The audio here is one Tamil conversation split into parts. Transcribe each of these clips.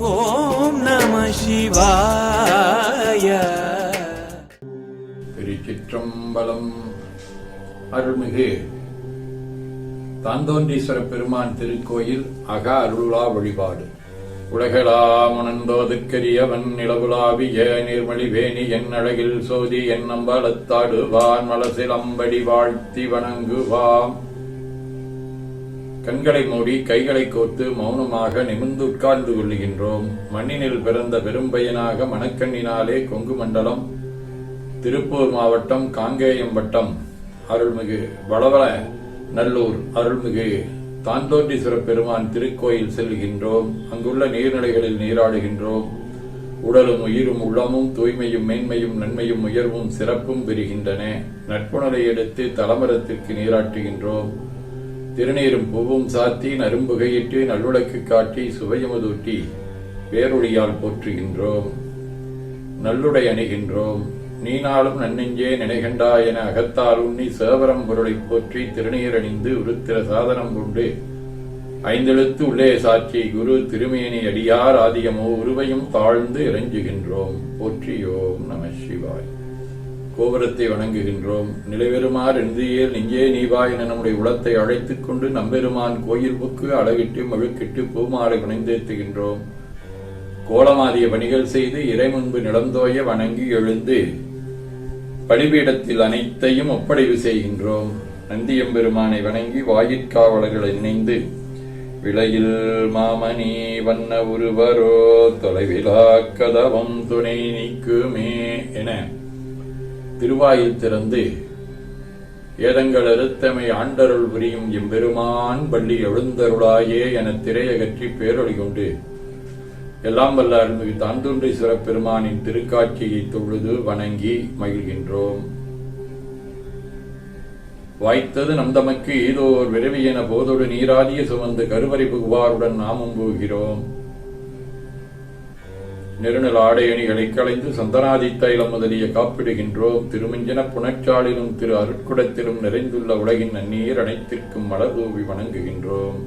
ஓம் நம சிவாய. திருச்சிற்றம்பலம் அருள்மிகு தாந்தோன்றீஸ்வர பெருமான் திருக்கோயில் அக அருளா வழிபாடு. உலகளாம் உணர்ந்தோதுக்கரியவன் நிலவுலாவிய நீர்மொழி வேணி என் அழகில் சோதி என் நம்பலத்தாடுவான் மலசிலம்படி வாழ்த்தி வணங்குவாம். கண்களை மூடி கைகளை கோத்து மௌனமாக நிமிர்ந்து உட்கார்ந்து கொள்ளுகின்றோம். மண்ணினில் பிறந்த பெரும்பையனாக மணக்கண்ணினாலே கொங்கு மண்டலம் திருப்பூர் மாவட்டம் காங்கேயம் வட்டம் அருள்மிகு வளவள நல்லூர் அருள்மிகு தாந்தோட்டீஸ்வர பெருமான் திருக்கோயில் செல்கின்றோம். அங்குள்ள நீர்நிலைகளில் நீராடுகின்றோம். உடலும் உயிரும் உள்ளமும் தூய்மையும் மேன்மையும் நன்மையும் உயர்வும் சிறப்பும் பெறுகின்றன. நட்புணரை எடுத்து தலமரத்திற்கு நீராட்டுகின்றோம். திருநீரும் பூவும் சாத்தி நரும்புகையிட்டு நல்லுழக்கு காட்டி சுவையமுதூட்டி பேரொழியால் போற்றுகின்றோம். நல்லுடை அணிகின்றோம். நீனாலும் நன்னெஞ்சே நினைகண்டா என அகத்தால் உண்ணி சேவரம் பொருளைப் போற்றி திருநீர் அணிந்து உருத்திர சாதனம் கொண்டு ஐந்தெழுத்து உள்ளே சாட்சி குரு திருமேனி அடியார் ஆதியமோ உருவையும் தாழ்ந்து இறைஞ்சுகின்றோம். போற்றியோம் நம சிவாய். கோபுரத்தை வணங்குகின்றோம். நிலைபெறுமாறு எந்தியேல் இங்கே நீவா என நம்முடைய உளத்தை அழைத்துக் கொண்டு நம்பெருமான் கோயில் புக்கு அழகிட்டு மழுக்கிட்டு பூமாலை வணைந்தேத்துகின்றோம் கோலமாதிய பணிகள் செய்து இறை முன்பு நிலந்தோய வணங்கி எழுந்து பலிபீடத்தில் அனைத்தையும் ஒப்படைவு செய்கின்றோம். நந்தியம்பெருமானை வணங்கி வாயிற்காவலர்களை இணைந்து விளையில் மாமணி வண்ண உருவரோ தொலைவிலா கதவம் துணை நீக்குமே என திருவாயில் திறந்து ஏதங்கள் அறுத்தமை ஆண்டருள் புரியும் எம்பெருமான் பள்ளி எழுந்தருளாயே என திரையகற்றி பேரொழி கொண்டு எல்லாம் வல்ல அருள்மிகு தாந்தோன்றீஸ்வர பெருமானின் திருக்காட்சியை தொழுது வணங்கி மகிழ்கின்றோம். வாய்த்தது நம் தமக்கு ஏதோ ஒரு விரைவி என போதோடு நீராதிய சுமந்து கருவறை புகுவாருடன் நாமும் போகிறோம். நெருநல் ஆடையணிகளை களைந்து சந்தனாதி தைலம் முதலிய காப்பிடுகின்றோம். திருமஞ்சன புனச்சாலிலும் திரு அருட்குடத்திலும் நிறைந்துள்ள உலகின் நன்னீர் அனைத்திற்கும் மலர் தூவி வணங்குகின்றோம்.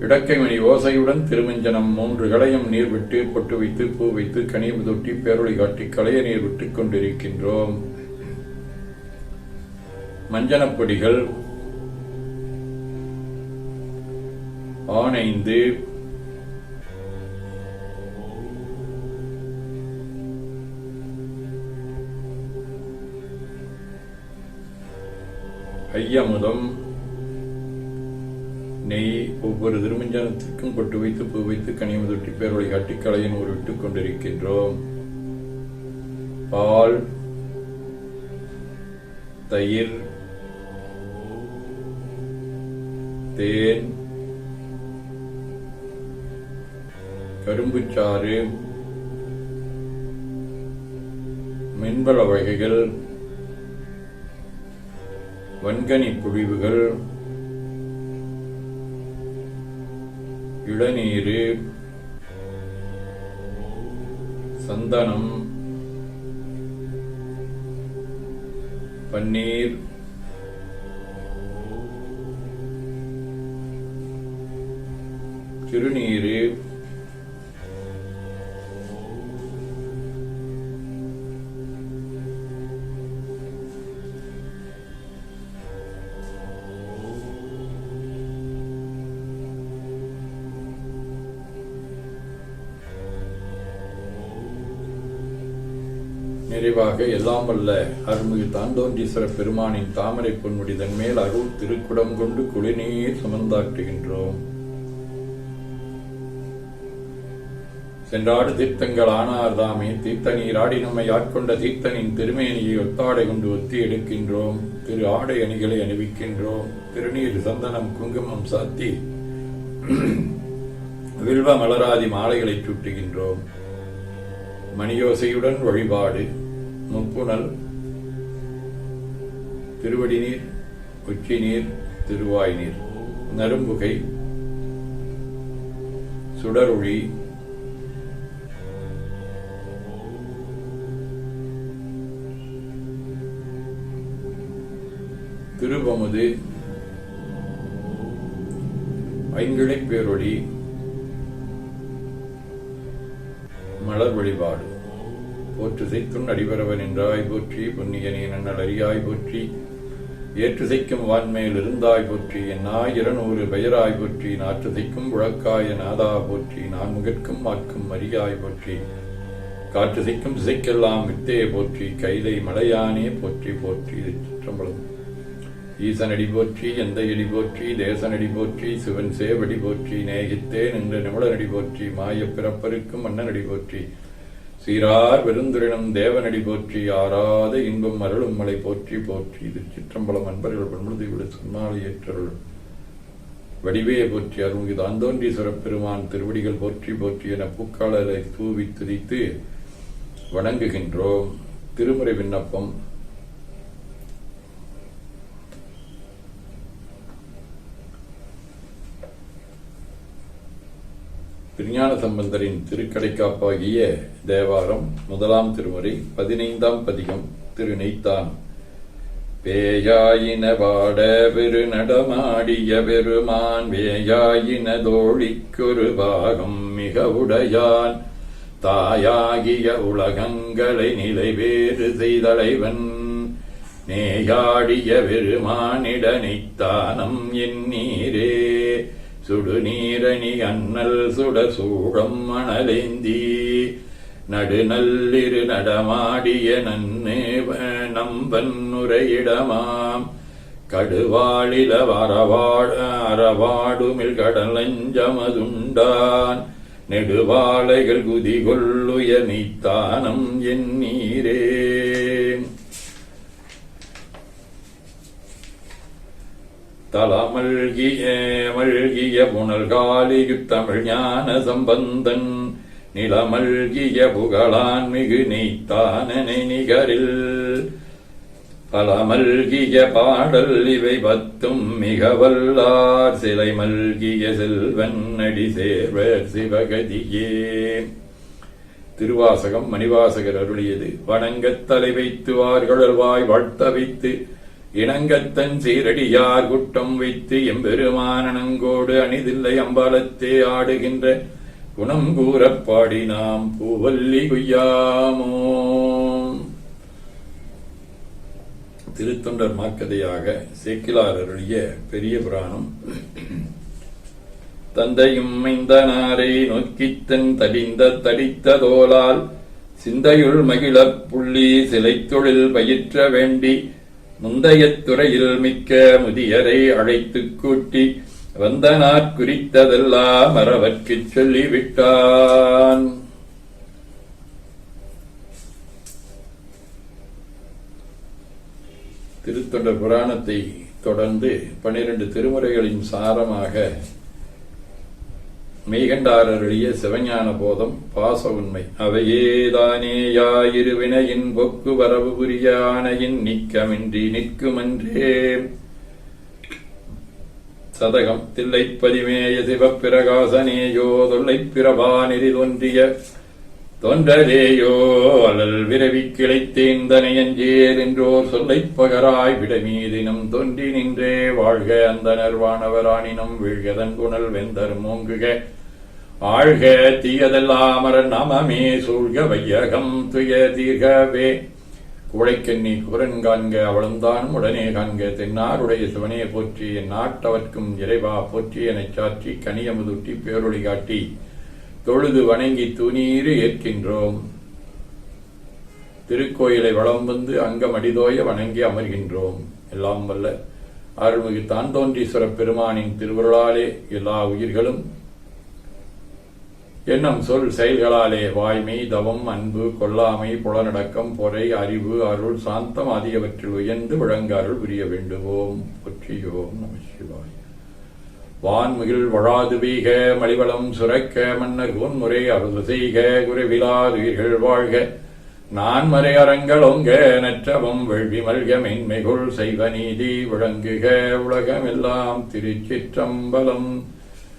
இடக்கைமணி ஓசையுடன் திருமஞ்சனம் மூன்று களையும் நீர் விட்டு பொட்டு வைத்து பூ வைத்து கனிவு தொட்டி பேரொழி காட்டி களைய நீர் விட்டுக் கொண்டிருக்கின்றோம். மஞ்சனப்பொடிகள் ஆனைந்து ஐயமுதம். நெய் ஒவ்வொரு திருமஞ்சனத்திற்கும் பொட்டு வைத்து பூ வைத்து கனிமுதொட்டி பேரொழி காட்டி கலையின் ஒரு விட்டுக் கொண்டிருக்கின்றோம். பால் தயிர் தேன் கரும்புச்சாறு மின்பல வகைகள் வன்கனி புழிவுகள் இளநீர். சந்தனம். பன்னீர். சிறுநீர். நிறைவாக எல்லாம் வல்ல அருள்மிகு தாந்தோன்றீஸ்வர பெருமானின் தாமரை பொன்முடிதன் மேல் அருள் திருக்குடம் கொண்டு குளிநீர் சுமந்தாட்டுகின்றோம் சென்றாடு தீர்த்தங்கள் ஆனார்தாமே தீர்த்த நீராடி ஆடி நம்மை ஆட்கொண்ட தீர்த்தனின் திருமேனியை ஒத்தாடை கொண்டு ஒத்தி எடுக்கின்றோம். திரு ஆடை அணிகளை அணிவிக்கின்றோம். திருநீர் சந்தனம் குங்குமம் சாத்தி வில்வ மலராதி மாலைகளை சூட்டுகின்றோம். மணியோசையுடன் வழிபாடு. முப்புணல் திருவடிநீர் உச்சி நீர் திருவாய் நீர் நரும்புகை சுடரொளி. திருபமுது ஐங்கிழைப் மலர் வழிபாடு. போற்று செய்துன் அடிபரவன் என்றாய் போற்றி பொன்னியனே நன்னல் அறியாய் போற்றி. ஏற்றுசைக்கும் வான்மேல் இருந்தாய் போற்றி என் இருநூறு பெயராய் போற்றி. நாற்றுசைக்கும் உழக்காய நாதா போற்றி நான் முகற்கும் மாற்கும் அரியாய் போற்றி. காற்றுசைக்கும் திசைக்கெல்லாம் வித்தே போற்றி கைலை மலையானே போற்றி போற்றி. இது சிற்றம்பலம். ஈசனடி போற்றி எந்த எடி போற்றி தேசனடி போற்றி சிவன் சேவடி போற்றி நேகித்தே என்ற நிமிடனடி போற்றி மாயப் பிறப்பருக்கும் மன்னனடி போற்றி. சீரார் பெருந்துரினம் தேவனடி போற்றி ஆறாத இன்பம் அருளும் மலை போற்றி போற்றி. இது சிற்றம்பலம் அன்பர்கள் பன்முழுதி விட சொன்னாலை ஏற்றருள். வடிவே போற்றி அருள்மிகு அந்தோன்றீஸ்வரப் பெருமான் திருவடிகள் போற்றி போற்றி என பூக்காளரை தூவி துதித்து வணங்குகின்றோம். திருமுறை விண்ணப்பம் திருஞான சம்பந்தரின் திருக்கடைக்காப்பாகிய தேவாரம் முதலாம் திருமுறை பதினைந்தாம் பதிகம் திரு நெய்த்தான் பேயாயின வாட பெரு நடமாடிய பெருமான் வேயாயின தோழிக்கொரு பாகம் மிக உடையான். தாயாகிய உலகங்களை நிலைவேறு செய்தலைவன் நேயாடிய பெருமானிடனைத்தானம் என் நீரே. சுடுநீரணி அண்ணல் சுட சூழம் மணலேந்தி. நடுநல்லிரு நடமாடிய நன்னு நம்பன் உரையிடமாம் கடுவாளில வரவாட அறவாடுமில் கடலஞ்சமதுண்டான். நெடுவாளைகள் குதிகொள்ளுய நீத்தானம் என் நீரே. தலமல்கிய மல்கிய புனல்காலியுத்தமிழ் ஞான சம்பந்தன். நிலமல்கிய புகழான் மிகு நீத்தானனை நிகரில் பலமல்கிய பாடல் இவை பத்தும் மிக வல்லார் சிலை மல்கிய செல்வன் அடி சேர்வர் சிவகதியே. திருவாசகம் மணிவாசகர் அருளியது. வணங்கத் தலை வைத்து வார்கழல்வாய் வாழ்த்த வைத்து இணங்கத்தன் சீரடியார் குட்டம் வைத்து எம்பெருமானங்கோடு அணிதில்லை அம்பலத்தே ஆடுகின்ற குணம் கூறப்பாடி நாம் பூவல்லி குய்யாமோ. திருத்தொண்டர் மாக்கதையாக சேக்கிலார் அருளிய பெரிய புராணம். தந்தையும் மைந்தனாரை நோக்கித்தன் தடிந்த தடித்த தோலால் சிந்தையுள் மகிழப் புள்ளி சிலை தொழில் பயிற்ற வேண்டி முந்தையத் துறையில் மிக்க முதியரை அழைத்துக் கூட்டி வந்தனாற் குறித்ததெல்லாம் மறவற்குச் சொல்லிவிட்டான். திருத்தொண்டர் புராணத்தை தொடர்ந்து பனிரெண்டு திருமுறைகளின் சாரமாக மெய்கண்டாரருடைய சிவஞான போதம் பாச உண்மை அவையேதானேயாயிருவினையின் பொக்கு வரவு புரியானையின் நிக்கமின்றி நிற்குமன்றே. சதகம் தில்லைப்பதிமேய சிவப்பிரகாசனேயோ தொல்லைப் பிரபாநிதி தோன்றிய தொன்றலேயோ அலல் விரவி கிளைத்தேந்தனையஞ்சேர் என்றோர் சொல்லைப் பகராய் விடமீதினம் தோன்றி நின்றே. வாழ்க அந்த நர்வானவரானினும் வீழ்கதன் குணல் வெந்தர் மூங்குக. ஆழ்க தீயதெல்லாமரன் நமமே சூழ்க வையகம் துய தீர்கவே. குழைக்கண்ணி குரன் காண்க அவளந்தானும் உடனே காண்க தென்னாருடைய சிவனே போற்றி என் நாட்டவர்க்கும் இறைவா போற்றி எனச் சாற்றி கனியமுதுட்டி பேரொழி காட்டி தொழுது வணங்கி துணீறு ஏற்கின்றோம். திருக்கோயிலை வளம் வந்து அங்கம் அடிதோய வணங்கி அமர்கின்றோம். எல்லாம் வல்ல அருள்மிகு தாந்தோன்றீஸ்வர பெருமானின் திருவருளாலே எல்லா உயிர்களும் என்னும் சொல் செயல்களாலே வாய்மை தவம் அன்பு கொல்லாமை புலனடக்கம் பொறை அறிவு அருள் சாந்தம் ஆகியவற்றில் உயர்ந்து விளங்க அருள் புரிய வேண்டுவோம். ஒற்றியோம் நம சிவாய். வான்முகில் வழாது வீக மலிவளம் சுரக்க மன்னர் கோன்முறை அருள் செய்க குருவிலாதுயிர்கள் வாழ்க. நான் மறை அறங்களொங்க நற்றவம் வெள்வி மல்க மென்மைகுள் செய்வ நீதி விளங்குக உலகமெல்லாம் திருச்சிற்றம்பலம்.